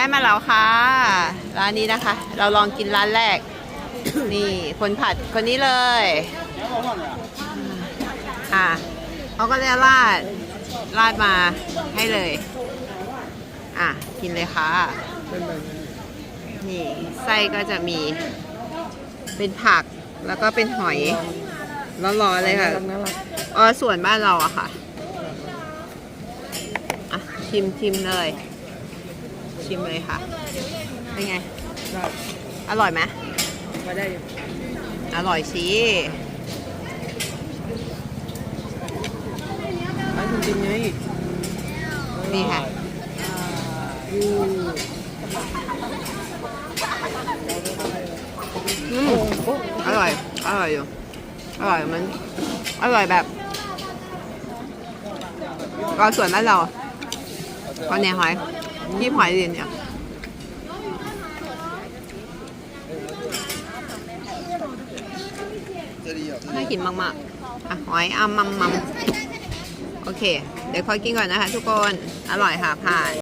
ได้มาแล้วค่ะ ร้านนี้นะคะ เราลองกินร้านแรก นี่คนผัดคนนี้เลย อะเขาก็จะราดราดมาให้เลย อะ กินเลยค่ะ นี่ไส้ก็จะมี เป็นผักแล้วก็เป็นหอยร้อนๆเลยค่ะอ๋อส่วนบ้านเราอะค่ะ อะชิมชิมเลย ชิมเลยค่ะ เป็นไงอร่อยไหมมาได้อยู่อร่อยสิร้านจริงๆไงนี่ค่ะ อืมอืมอร่อย อร่อยอยู่ อร่อยมัน อร่อยแบบก็ส่วนบ้านเราก็เนี่ยหอย ที่หอยดินเนี่ยน่ากินมากๆอะหอยอ้ำมัมมัมโอเค เดี๋ยวคอยกินก่อนนะคะทุกคน อร่อยค่ะผ่าน